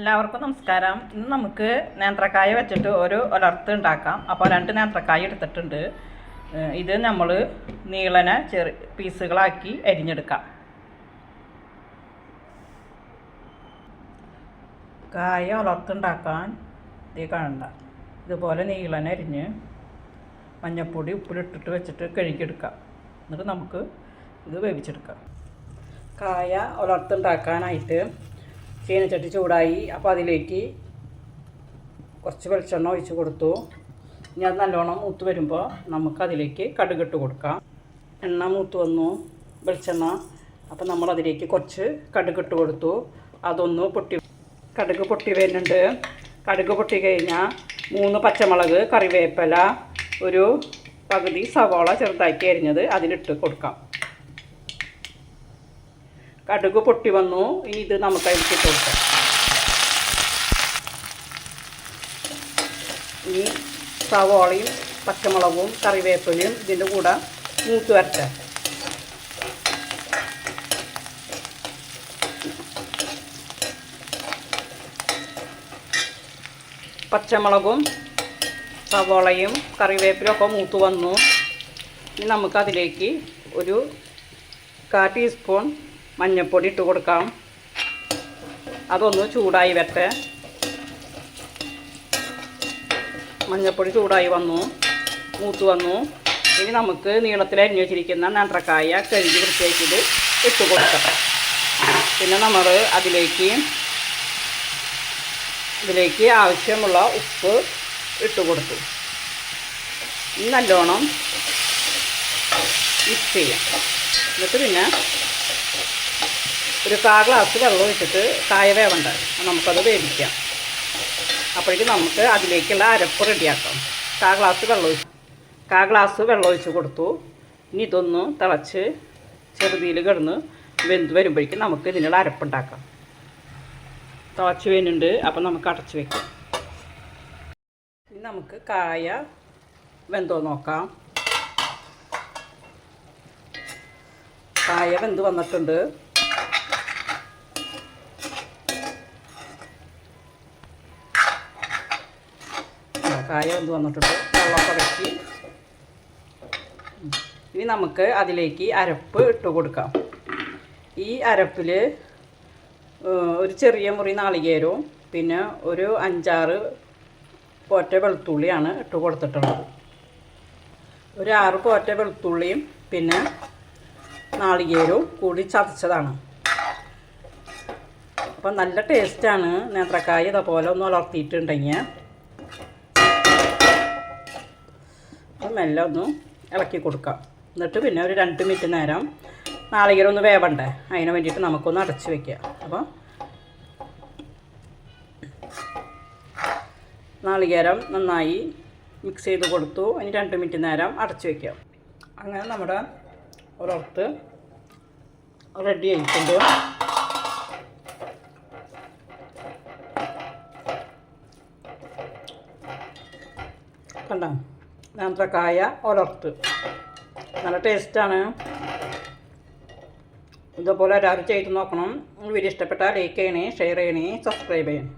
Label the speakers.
Speaker 1: എല്ലാവർക്കും നമസ്കാരം. ഇന്ന് നമുക്ക് നേന്ത്രക്കായ വെച്ചിട്ട് ഒരു ഒലർത്ത് ഉണ്ടാക്കാം. അപ്പോൾ രണ്ട് നേന്ത്രക്കായ എടുത്തിട്ടുണ്ട്. ഇത് നമ്മൾ നീളനെ ചെറു പീസുകളാക്കി അരിഞ്ഞെടുക്കാം. കായ ഉലർത്തുണ്ടാക്കാൻ ഇത് കാണണ്ട. ഇതുപോലെ നീളനെ അരിഞ്ഞ് മഞ്ഞപ്പൊടി ഉപ്പിലിട്ടിട്ട് വെച്ചിട്ട് കഴുകിയെടുക്കാം. എന്നിട്ട് നമുക്ക് ഇത് വേവിച്ചെടുക്കാം. കായ ഉലർത്തുണ്ടാക്കാനായിട്ട് ചീനച്ചട്ടി ചൂടായി. അപ്പോൾ അതിലേക്ക് കുറച്ച് വെളിച്ചെണ്ണ ഒഴിച്ച് കൊടുത്തു. ഇനി അത് നല്ലോണം മൂത്ത് വരുമ്പോൾ നമുക്കതിലേക്ക് കടുകിട്ട് കൊടുക്കാം. എണ്ണ മൂത്ത് വന്നു വെളിച്ചെണ്ണ. അപ്പോൾ നമ്മളതിലേക്ക് കുറച്ച് കടുകിട്ട് കൊടുത്തു. അതൊന്ന് പൊട്ടി കടുക് പൊട്ടി വരുന്നുണ്ട്. കടുക് പൊട്ടി കഴിഞ്ഞാൽ മൂന്ന് പച്ചമുളക് കറിവേപ്പില ഒരു പകുതി സവാള ചെറുതാക്കി അരിഞ്ഞത് അതിലിട്ട് കൊടുക്കാം. കടുക് പൊട്ടി വന്നു. ഇനി ഇത് നമുക്ക് അതിലേക്ക് കൊടുക്കാം. ഇനി സവാളയും പച്ചമുളകും കറിവേപ്പിലയും ഇതിന്റെ കൂടെ മൂത്ത് വരട്ടെ. പച്ചമുളകും സവാളയും കറിവേപ്പിലും ഒക്കെ മൂത്ത് വന്നു. ഇനി നമുക്കതിലേക്ക് ഒരു കാ ടീസ്പൂൺ മഞ്ഞൾപ്പൊടി ഇട്ട് കൊടുക്കാം. അതൊന്ന് ചൂടായി വരട്ടെ. മഞ്ഞൾപ്പൊടി ചൂടായി വന്നു. മൂത്ത് വന്നു. ഇനി നമുക്ക് നീളത്തിൽ അരിഞ്ഞു വെച്ചിരിക്കുന്ന നേന്ത്രക്കായ കഴുകി വൃത്തിയാക്കിയത് ഇട്ട് കൊടുക്കാം. പിന്നെ നമ്മൾ അതിലേക്ക് ഇതിലേക്ക് ആവശ്യമുള്ള ഉപ്പ് ഇട്ട് കൊടുത്തു. നല്ലോണം മിക്സ് ചെയ്യാം. എന്നിട്ട് പിന്നെ ഒരു കാ ഗ്ലാസ് വെള്ളം ഒഴിച്ചിട്ട് കായ വേവണ്ട. നമുക്കത് വേവിക്കാം. അപ്പോഴേക്കും നമുക്ക് അതിലേക്കുള്ള അരപ്പ് റെഡിയാക്കാം. കാ ഗ്ലാസ് വെള്ളം ഒഴിച്ച് കാ ഗ്ലാസ് വെള്ളം ഒഴിച്ച് കൊടുത്തു. ഇനി ഇതൊന്ന് തിളച്ച് ചെറുതിയിൽ കിടന്ന് വെന്ത് വരുമ്പോഴേക്കും നമുക്ക് ഇതിനുള്ള അരപ്പുണ്ടാക്കാം. തിളച്ച് വരുന്നുണ്ട് അപ്പം നമുക്ക് അടച്ച് വെക്കാം. ഇനി നമുക്ക് കായ വെന്തോ നോക്കാം. കായ വെന്ത് വന്നിട്ടുണ്ട്. കായ വെന്ത് വന്നിട്ടുണ്ട്? വെള്ളമൊക്കെ വെച്ച് ഇനി നമുക്ക് അതിലേക്ക് അരപ്പ് ഇട്ട് കൊടുക്കാം. ഈ അരപ്പിൽ ഒരു ചെറിയ മുറി നാളികേരവും പിന്നെ ഒരു അഞ്ചാറ് പോറ്റ വെളുത്തുള്ളിയാണ് ഇട്ട് കൊടുത്തിട്ടുള്ളത്. ഒരു ആറ് പോറ്റ വെളുത്തുള്ളിയും പിന്നെ നാളികേരവും കൂടി ചതച്ചതാണ്. അപ്പം നല്ല ടേസ്റ്റാണ് നേന്ത്രക്കായ ഇതേപോലെ ഒന്ന് വളർത്തിയിട്ടുണ്ടെങ്കിൽ അപ്പം മെല്ലെ ഒന്ന് ഇളക്കി കൊടുക്കാം. എന്നിട്ട് പിന്നെ ഒരു രണ്ട് മിനിറ്റ് നേരം നാളികേരം ഒന്ന് വേവണ്ടേ? അതിന് വേണ്ടിയിട്ട് നമുക്കൊന്ന് അടച്ച് വെക്കാം അപ്പോൾ നാളികേരം നന്നായി മിക്സ് ചെയ്ത് കൊടുത്തു. അതിന് രണ്ട് മിനിറ്റ് നേരം അടച്ച് വെക്കാം അങ്ങനെ നമ്മുടെ ഒരർത്ത് റെഡി ആയിട്ടുണ്ട്. കണ്ടോ? നേന്ത്രക്കായ ഒലർത്ത് നല്ല ടേസ്റ്റാണ്. ഇതുപോലെ എല്ലാവരും ചെയ്ത് നോക്കണം. വീഡിയോ ഇഷ്ടപ്പെട്ടാൽ ലൈക്ക് ചെയ്യണേ ഷെയർ ചെയ്യണേ സബ്സ്ക്രൈബ് ചെയ്യണേ.